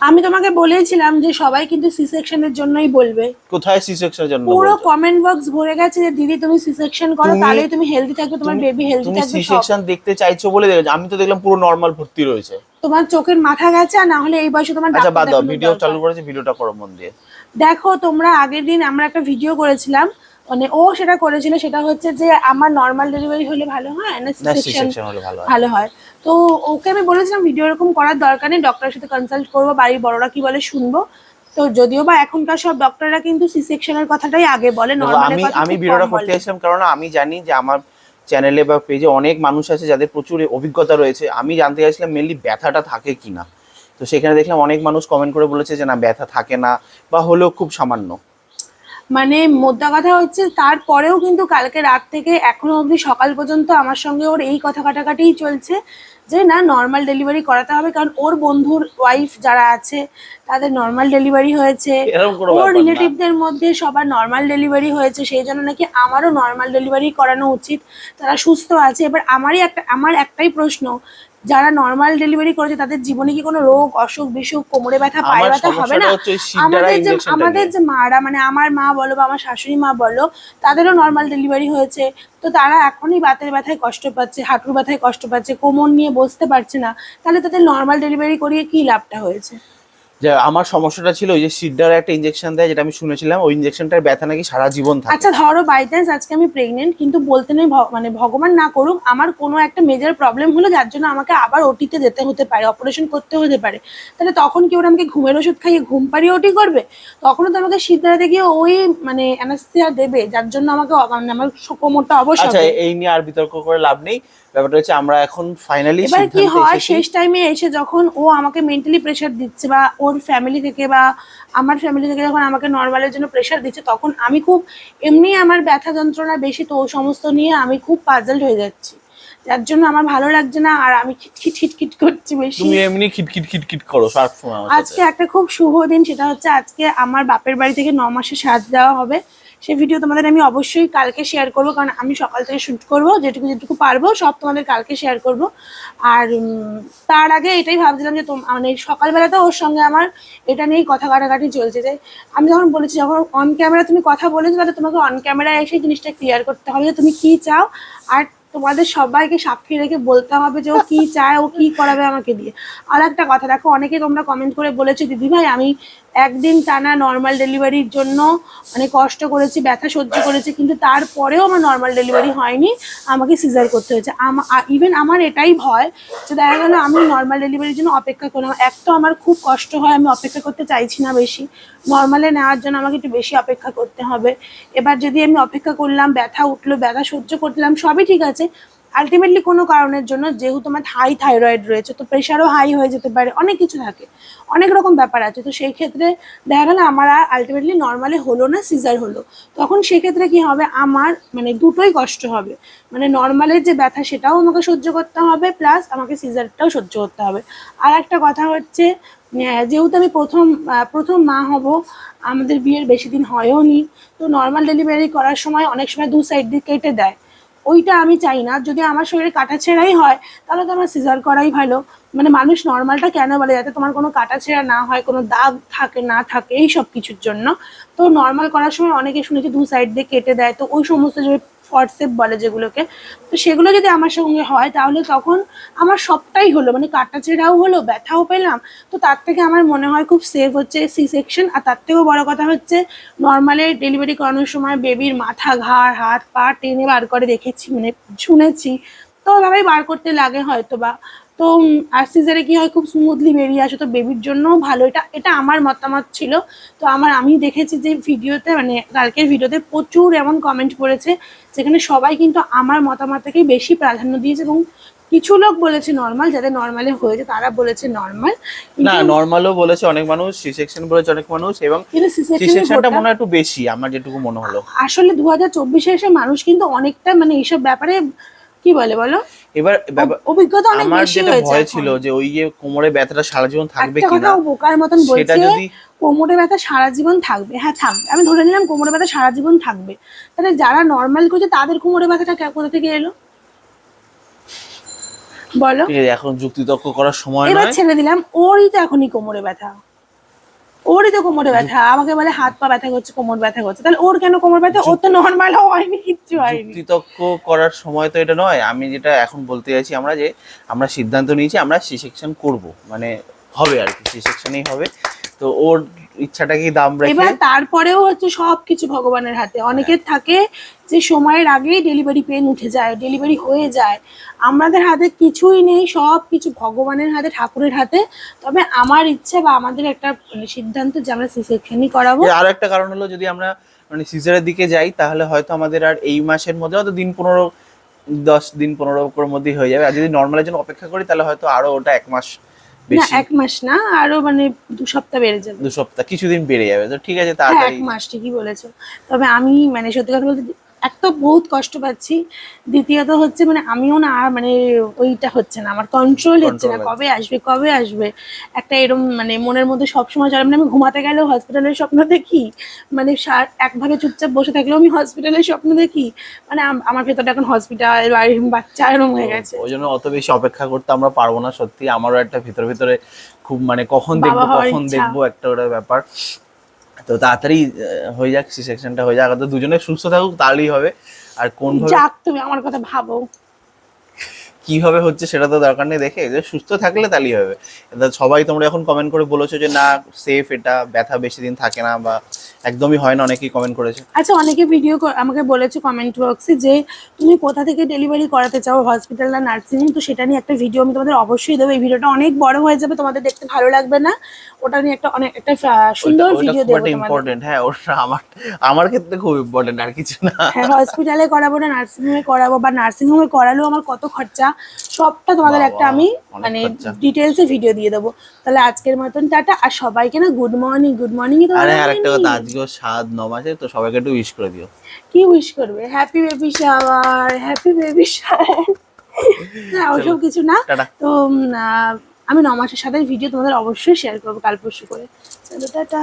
আমি তোমাকে বলেছিলাম যে সবাই কিন্তু সি সেকশনের জন্যই বলবে। কোথায় সি সেকশনের জন্য পুরো কমেন্ট বক্স ভরে গেছে যে দিদি তুমি সি সেকশন করো তাহলে তুমি হেলদি থাকবে তোমার তুমি- বেবি হেলদি তুমি থাকবে সি সেকশন দেখতে চাইছো বলে দেখেছ আমি তো দেখলাম পুরো নর্মাল ভর্তি রয়েছে। তোমার চোখের মাথা গেছে আর না হলে এই বয়সে তোমার আচ্ছা বাদ দাও ভিডিও। চালু করেছে ভিডিওটা করো মন দিয়ে। দেখো তোমরা আগের দিন আমরা একটা ভিডিও করেছিলাম মানে ও সেটা করেছিল সেটা হচ্ছে যে আমার নর্মাল ডেলিভারি হলে ভালো হয় না সেকশন ভালো হয়। তো ওকে আমি বলেছিলাম ভিডিও এরকম করার দরকার নেই ডক্টরের সাথে কনসাল্ট করব বাড়ির বড়রা কি বলে শুনব। তো যদিও বা এখনকার সব ডক্টররা কিন্তু সি সেকশনের কথাটাই আগে বলে আমি আমি ভিডিওটা করতে। চাইছিলাম কারণ আমি জানি যে আমার চ্যানেলে বা পেজে অনেক মানুষ আছে যাদের প্রচুর অভিজ্ঞতা রয়েছে। আমি জানতে চাইছিলাম মেনলি ব্যথাটা থাকে কিনা। তো সেখানে দেখলাম অনেক মানুষ কমেন্ট করে বলেছে যে না ব্যথা থাকে না বা হলেও খুব সামান্য। মানে মোদ্দা কথা হচ্ছে তারপরেও কিন্তু কালকে রাত থেকে এখনও অবধি সকাল পর্যন্ত আমার সঙ্গে ওর এই কথা কাটাকাটিই চলছে যে না নর্মাল ডেলিভারি করাতে হবে। কারণ ওর বন্ধুর ওয়াইফ যারা আছে তাদের নর্মাল ডেলিভারি হয়েছে। ওর রিলেটিভদের মধ্যে সবার নর্মাল ডেলিভারি হয়েছে সেই জন্য নাকি আমারও নর্মাল ডেলিভারি করানো উচিত। তারা সুস্থ আছে। এবার আমারই একটা আমার একটাই প্রশ্ন যারা নর্মাল ডেলিভারি করেছে তাদের জীবনে কি কোনো রোগ অসুখ বিসুখ কোমরে ব্যথা পায়ে ব্যথা হবে না? আমাদের যে আমাদের যে মারা মানে আমার মা বলো বা আমার শাশুড়ি মা বলো তাদেরও নর্মাল ডেলিভারি হয়েছে। তো তারা এখনই বাতের ব্যথায় কষ্ট পাচ্ছে হাঁটুর ব্যথায় কষ্ট পাচ্ছে কোমর নিয়ে বসতে পারছে না। তাহলে তাদের নর্মাল ডেলিভারি করিয়ে কি লাভটা হয়েছে? যে আমার সমস্যাটা ছিল ওই যে সিদ্ধার একটা ইনজেকশন দেয় যেটা আমি শুনেছিলাম ওই ইনজেকশনটার ব্যথা নাকি সারা জীবন থাকে। আচ্ছা ধরো বাই চান্স আজকে আমি প্রেগনেন্ট কিন্তু বলতে নেই মানে ভগবান না করুক আমার কোনো একটা মেজর প্রবলেম হলো যার জন্য আমাকে আবার ওটিতে যেতে হতে পারে অপারেশন করতে হতে পারে। তাহলে তখন কি ওরা আমাকে ঘুমের ওষুধ খাইয়ে ঘুম পাড়িয়ে ওটি করবে? তখনও তো আমাকে সিদ্ধারাতে গিয়ে ওই মানে অ্যানাস্থিয়া দেবে যার জন্য আমাকে মানে আমার কোমরটা অবশ্য আচ্ছা এই নিয়ে আর বিতর্ক করে লাভ নেই। ব্যাপারটা হচ্ছে আমরা এখন ফাইনালি এবার কি হয়? শেষ টাইমে এসে যখন ও আমাকে মেন্টালি প্রেশার দিচ্ছে বা ওর ফ্যামিলি থেকে বা আমার ফ্যামিলি থেকে যখন আমাকে নর্মালের জন্য প্রেশার দিচ্ছে তখন আমি খুব এমনি আমার ব্যথা যন্ত্রণা বেশি তো ও সমস্ত নিয়ে আমি খুব পাজলড হয়ে যাচ্ছি। যার জন্য আমার ভালো লাগছে না আর আমি খিটখিট খিটখিট করছি বেশি। তুমি এমনি খিটখিট খিটখিট করো সব সময় আজকে একটা খুব শুভ দিন সেটা হচ্ছে আজকে আমার বাপের বাড়ি থেকে ন মাসে সাজ দেওয়া হবে। সেই ভিডিও তোমাদের আমি অবশ্যই কালকে শেয়ার করব, কারণ আমি সকাল থেকে শুট করব, যেটুকু যেটুকু পারব, সব তোমাদের কালকে শেয়ার করব। আর তার আগে এটাই ভাবছিলাম যে মানে সকালবেলাতে ওর সঙ্গে আমার এটা নিয়েই কথা কাটাকাটি চলছে, যে আমি যখন বলেছি, যখন অন ক্যামেরা তুমি কথা বলেছ, তাহলে তোমাকে অন ক্যামেরায় এসে জিনিসটা ক্লিয়ার করতে হবে যে তুমি কি চাও, আর তোমাদের সবাইকে সাক্ষী রেখে বলতে হবে যে ও কি চায়, ও কি করাবে আমাকে দিয়ে। আর একটা কথা, দেখো, অনেকে তোমরা কমেন্ট করে বলেছ, দিদি ভাই, আমি একদিন টানা নর্মাল ডেলিভারির জন্য মানে কষ্ট করেছি, ব্যথা সহ্য করেছি, কিন্তু তারপরেও আমার নর্মাল ডেলিভারি হয়নি, আমাকে সিজার করতে হয়েছে। ইভেন আমার এটাই ভয় যে দেখা গেলো আমি নর্মাল ডেলিভারির জন্য অপেক্ষা করলাম। এক তো আমার খুব কষ্ট হয়, আমি অপেক্ষা করতে চাইছি না বেশি। নর্মালে নেওয়ার জন্য আমাকে একটু বেশি অপেক্ষা করতে হবে। এবার যদি আমি অপেক্ষা করলাম, ব্যথা উঠল, ব্যথা সহ্য করলাম সবই ঠিক আছে। আলটিমেটলি কোনো কারণের জন্য যেহেতু আমার হাই থাইরয়েড রয়েছে, তো প্রেশারও হাই হয়ে যেতে পারে, অনেক কিছু থাকে। অনেক রকম ব্যাপার আছে। তো সেই ক্ষেত্রে দেখা গেল আমার আর আলটিমেটলি নর্মালে হলো না সিজার হলো। তখন সেক্ষেত্রে কি হবে? আমার মানে দুটোই কষ্ট হবে। মানে নর্মালের যে ব্যথা সেটাও আমাকে সহ্য করতে হবে প্লাস আমাকে সিজারটাও সহ্য করতে হবে। আর একটা কথা হচ্ছে যেহেতু আমি প্রথম প্রথম মা হব, আমাদের বিয়ের বেশি দিন হয়ও নি তো নর্মাল ডেলিভারি করার সময় অনেক সময় দু সাইড দিয়ে কেটে দেয়। ওইটা আমি চাই না। যদি আমার শরীরে কাটা ছেঁড়াই হয়, তাহলে তো আমার সিজার করাই ভালো। মানে মানুষ নর্মালটা কেন বলে যাতে তোমার কোনো কাটা ছেঁড়া না হয়, কোনো দাগ থাকে, না থাকে, এই সব কিছুর জন্য। তো নর্মাল করার সময় অনেকে শুনেছি দু সাইড দিয়ে কেটে দেয়। তো ওই সমস্ত যে ফটসেপ বলে যেগুলোকে। তো সেগুলো যদি আমার সঙ্গে হয়, তাহলে তখন আমার সবটাই হলো। মানে কাটা ছেঁড়াও হলো, ব্যথাও পেলাম। তো তার থেকে আমার মনে হয় খুব সেফ হচ্ছে সি সেকশন আর তার থেকেও বড় কথা হচ্ছে নর্মালে ডেলিভারি করানোর সময় বেবির মাথা, ঘাড়, হাত, পা টেনে বার করে দেখেছি মানে শুনেছি। তো ওভাবেই বার করতে লাগে হয়তো বা তো আর সিজারে কি হয় খুব স্মুথলি বেরিয়ে আসে তো বেবির জন্যও ভালো। এটা এটা আমার মতামত ছিল। তো আমার আমি দেখেছি যে ভিডিওতে মানে কালকের ভিডিওতে প্রচুর এমন কমেন্ট পড়েছে যেখানে সবাই কিন্তু আমার মতামতকেই বেশি প্রাধান্য দিয়েছে এবং কিছু লোক বলেছে নর্মাল যাদের নর্মালে হয়েছে তারা বলেছে নর্মাল না নর্মালও বলেছে অনেক মানুষ সি সেকশন বলেছে অনেক মানুষ এবং সি সেকশনটা মনে হয় একটু বেশি আমার যেটুকু মনে হলো। আসলে দু হাজার চব্বিশে এসে মানুষ কিন্তু অনেকটা মানে এইসব ব্যাপারে কি বলে বলো? এবার অভিজ্ঞতা অনেক বেশি হয়েছে ভয় ছিল যে ওই যে কোমরে ব্যথাটা সারা জীবন থাকবে কিনা ও বোকার মতন বলছে কোমরে ব্যথা সারা জীবন থাকবে। হ্যাঁ থাকবে আমি ধরে নিলাম কোমরে ব্যথা সারা জীবন থাকবে। তাহলে যারা নর্মাল করছে তাদের কোমরে ব্যথাটা কোথা থেকে এলো? বলো। এখন যুক্তিতর্ক করার সময় এবার ছেড়ে দিলাম ওরই তো এখনই কোমরে ব্যথা। ওরই তো কোমরে ব্যথা। আমাকে বলে হাত পা ব্যথা করছে কোমর ব্যথা করছে। তাহলে ওর কেন কোমর ব্যথা? ও তো নর্মাল হয়নি কিচ্ছু হয়নি। কৃতজ্ঞ করার সময় তো এটা নয়। আমি যেটা এখন বলতে চাইছি আমরা যে আমরা সিদ্ধান্ত নিয়েছি আমরা সি সেকশন করব। মানে হবে আর কি সি সেকশনই হবে। তো ওর ইচ্ছাটাকেই দাম রেখে। এবার তারপরেও হচ্ছে সবকিছু ভগবানের হাতে। অনেকের থাকে যে সময়ের আগেই ডেলিভারি পেন উঠে যায় ডেলিভারি হয়ে যায়। আমাদের হাতে কিছুই নেই সব কিছু ভগবানের হাতে ঠাকুরের হাতে। তবে আমার ইচ্ছে বা আমাদের একটা মানে সিদ্ধান্ত যে আমরা সি সেকশনই করাবো। আর একটা কারণ হলো যদি আমরা মানে সিজারের দিকে যাই তাহলে হয়তো আমাদের আর এই মাসের মধ্যে হয়তো দিন পনেরো দশ দিন পনেরো মধ্যেই হয়ে যাবে। আর যদি নর্মালের জন্য অপেক্ষা করি তাহলে হয়তো আরও ওটা এক মাস না এক মাস না আরও মানে দু সপ্তাহ বেড়ে যাবে। দু সপ্তাহ কিছুদিন বেড়ে যাবে। তো ঠিক আছে তাড়াতাড়ি এক মাস ঠিকই বলেছ। তবে আমি মানে সত্যি কথা বলতে এক তো বহুত কষ্ট পাচ্ছি। দ্বিতীয়ত হচ্ছে মানে আমিও না আর মানে ওইটা হচ্ছে না আমার কন্ট্রোল হচ্ছে না কবে আসবে কবে আসবে? একটা এরম মানে মনের মধ্যে সবসময় চলে মানে আমি ঘুমাতে গেলেও হসপিটালের স্বপ্ন দেখি মানে একভাবে চুপচাপ বসে থাকলেও আমি হসপিটালের স্বপ্ন দেখি মানে আমার ভেতরটা এখন হসপিটাল বাড়ির বাচ্চা এরম হয়ে গেছে। ওই জন্য অত বেশি অপেক্ষা করতে আমরা পারব না সত্যি আমারও একটা ভিতরে ভিতরে খুব মানে কখন দেখব কখন দেখব একটা ওটা ব্যাপার। তো তাড়াতাড়ি হয়ে যাক সি সেকশনটা হয়ে যাক। তো দুজনে সুস্থ থাকুক, তাহলেই হবে। আর কোন যাক তুমি আমার কথা ভাবো। কীভাবে হচ্ছে সেটা তো দরকার নেই দেখে যে সুস্থ থাকলে তাহলেই হবে। সবাই তোমরা এখন কমেন্ট করে বলেছ যে না সেফ এটা ব্যথা বেশি দিন থাকে না বা একদমই হয় না অনেকেই কমেন্ট করেছে। আচ্ছা অনেকে ভিডিও আমাকে বলেছে কমেন্ট বক্সে যে তুমি কোথা থেকে ডেলিভারি করাতে চাও হসপিটাল না নার্সিং তো সেটা নিয়ে একটা ভিডিও আমি তোমাদের অবশ্যই দেবো। এই ভিডিওটা অনেক বড় হয়ে যাবে তোমাদের দেখতে ভালো লাগবে না। ওটা নিয়ে একটা অনেক একটা সুন্দর ভিডিও দেবো তোমাদের। ইম্পর্টেন্ট হ্যাঁ ওটা আমার আমার ক্ষেত্রে খুব ইম্পর্টেন্ট আর কিছু না। হ্যাঁ হসপিটালে করাবো না নার্সিং হোমে করাবো বা নার্সিং হোমে করালেও আমার কত খরচা? সবটা তোমাদের একটা আমি মানে। ডিটেলসে ভিডিও দিয়ে দেবো। তাহলে আজকের মতন টাটা আর সবাইকে না গুড মর্নিং গুড মর্নিং আরে আর একটা কথা আজকেও সাত ন মাসে তো সবাইকে একটু উইশ করে দিও। কি উইশ করবে? Happy baby shower happy baby shower না ওসব কিছু না। তো আমি ন মাসের সাথে ভিডিও তোমাদের অবশ্যই শেয়ার করব কাল পরশু করে। চলো টাটা।